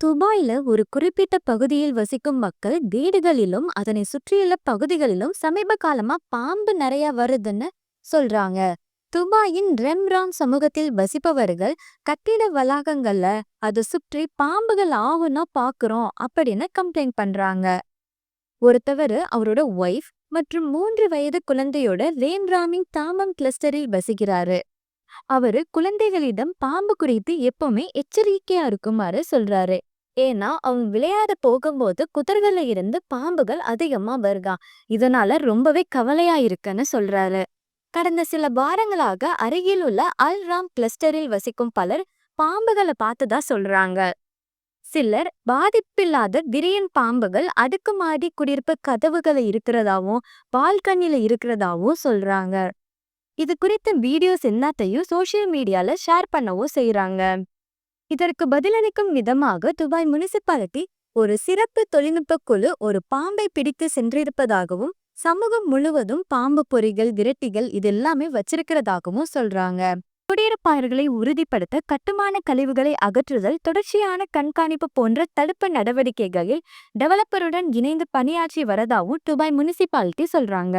துபாயில ஒரு குறிப்பிட்ட பகுதியில் வசிக்கும் மக்கள் வீடுகளிலும் அதனை சுற்றியுள்ள பகுதிகளிலும் சமீப காலமா பாம்பு நிறைய வருதுன்னு சொல்றாங்க. துபாயின் ரெம்ரான் சமூகத்தில் வசிப்பவர்கள் கட்டிட வளாகங்கள்ல அதை சுற்றி பாம்புகள் ஆகும்னா பாக்குறோம் அப்படின்னு கம்ப்ளைண்ட் பண்றாங்க. ஒருத்தவர் அவரோட ஒய்ஃப் மற்றும் மூன்று வயது குழந்தையோட ரேன்ராமிங் தாமம் கிளஸ்டரில் வசிக்கிறாரு. அவரு குழந்தைகளிடம் பாம்பு குறித்து எப்பவுமே எச்சரிக்கையா இருக்குமாறு சொல்றாரு. ஏன்னா அவங்க விளையாட போகும்போது குதிர்கள்ல இருந்து பாம்புகள் அதிகமா வருகாம் இதனால ரொம்பவே கவலையா இருக்குன்னு சொல்றாரு. கடந்த சில வாரங்களாக அருகில் உள்ள அல்ராம் கிளஸ்டரில் வசிக்கும் பலர் பாம்புகளை பார்த்ததா சொல்றாங்க. சிலர் பாதிப்பில்லாத விரியன் பாம்புகள் அடுக்குமாடி குடியிருப்பு கதவுகளை இருக்கிறதாவும் பால்கனியில இருக்கிறதாவும் சொல்றாங்க. இது குறித்த வீடியோஸ் எல்லாத்தையும் சோஷியல் மீடியால ஷேர் பண்ணவும் செய்யறாங்க இதற்கு பதிலளிக்கும் விதமாக துபாய் முனிசிபாலிட்டி ஒரு சிறப்பு தொழில்நுட்ப குழு ஒரு பாம்பை பிடித்து சென்றிருப்பதாகவும் சமூகம் முழுவதும் பாம்பு பொறிகள் விரட்டிகள் இது எல்லாமே வச்சிருக்கிறதாகவும் சொல்றாங்க. குடியிருப்பாளர்களை உறுதிப்படுத்த கட்டுமான கழிவுகளை அகற்றுதல் தொடர்ச்சியான கண்காணிப்பு போன்ற தடுப்பு நடவடிக்கைகளில் டெவலப்பருடன் இணைந்து பணியாற்றி வரதாவும் துபாய் முனிசிபாலிட்டி சொல்றாங்க.